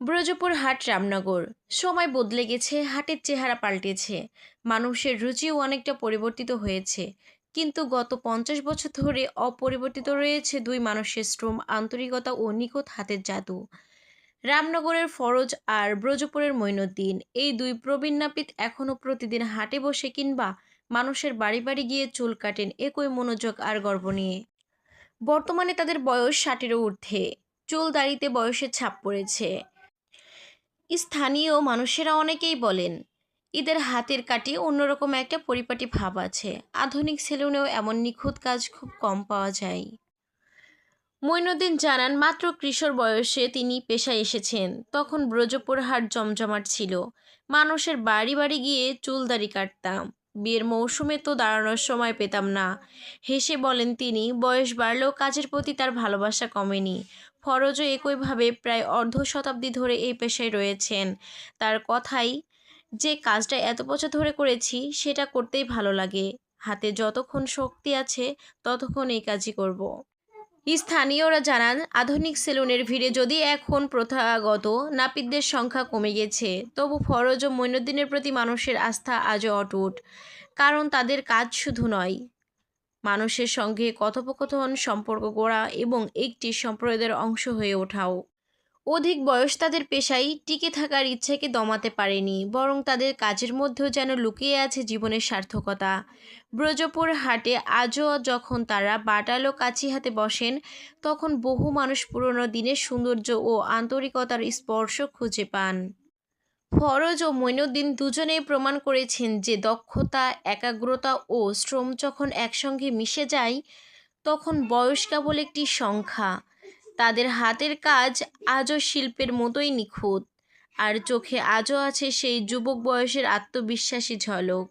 ব্রজপুর হাট রামনগর। সময় বদলে গেছে, হাটের চেহারা পাল্টেছে। মানুষের রুচিও অনেকটা পরিবর্তিত হয়েছে। কিন্তু গত পঞ্চাশ বছর ধরে অপরিবর্তিত রয়েছে দুই মানুষের শ্রম, আন্তরিকতা ও নিখুঁত হাতের জাদু। রামনগরের ফরজ আর ব্রজপুরের মৈনুদ্দিন এই দুই প্রবীণ নাপিত এখনও প্রতিদিন হাটে বসে কিংবা মানুষের বাড়ি বাড়ি গিয়ে চুল কাটেন একই মনোযোগ আর গর্ব নিয়ে। বর্তমানে তাদের বয়স ষাটেরও ঊর্ধ্বে। চুল দাড়িতে বয়সের ছাপ পড়েছে। স্থানীয় মানুষেরা অনেকেই বলেন, ঈদের হাতের কাটি অন্যরকম একটা পরিপাটি ভাব আছে। আধুনিক সেলুনেও এমন নিখুঁত কাজ খুব কম পাওয়া যায়। মৈনুদ্দিন জানান, মাত্র কিশোর বয়সে তিনি পেশায় এসেছেন। তখন ব্রজপুর হাট জমজমাট ছিল। মানুষের বাড়ি বাড়ি গিয়ে চুল দাড়ি কাটতাম। বিয়ের মৌসুমে তো দাঁড়ানোর সময় পেতাম না। হেসে বলেন তিনি, বয়স বাড়লেও কাজের প্রতি তার ভালোবাসা কমেনি। ফরজও একইভাবে প্রায় অর্ধ শতাব্দী ধরে এই পেশায় রয়েছেন। তার কথাই, যে কাজটা এত বছর ধরে করেছি, সেটা করতেই ভালো লাগে। হাতে যতক্ষণ শক্তি আছে, ততক্ষণ এই কাজই করব। স্থানীয়রা জানান, আধুনিক সেলুনের ভিড়ে যদি এখন প্রথাগত নাপিতদের সংখ্যা কমে গেছে, তবু ফরজ ও মৈনুদ্দিনের প্রতি মানুষের আস্থা আজও অটুট, কারণ তাদের কাজ শুধু নয়। মানুষের সঙ্গে কথোপকথন, সম্পর্ক গড়া এবং একটি সম্প্রদায়ের অংশ হয়ে ওঠাও। অধিক বয়স তাদের পেশায় টিকে থাকার ইচ্ছাকে দমাতে পারেনি, বরং তাদের কাজের মধ্যেও যেন লুকিয়ে আছে জীবনের সার্থকতা। ব্রজপুর হাটে আজও যখন তারা বাটালো কাছি হাতে বসেন, তখন বহু মানুষ পুরনো দিনের সৌন্দর্য ও আন্তরিকতার স্পর্শ খুঁজে পান। ফরজ ও মঈনুদ্দিন দুজনেই প্রমাণ করেছেন যে দক্ষতা, একাগ্রতা ও শ্রম যখন একসঙ্গে মিশে যায়, তখন বয়স কেবল একটি সংখ্যা। তাদের হাতের কাজ আজও শিল্পের মতোই নিখুঁত। আর চোখে আজও আছে সেই যুবক বয়সের আত্মবিশ্বাসী ঝলক।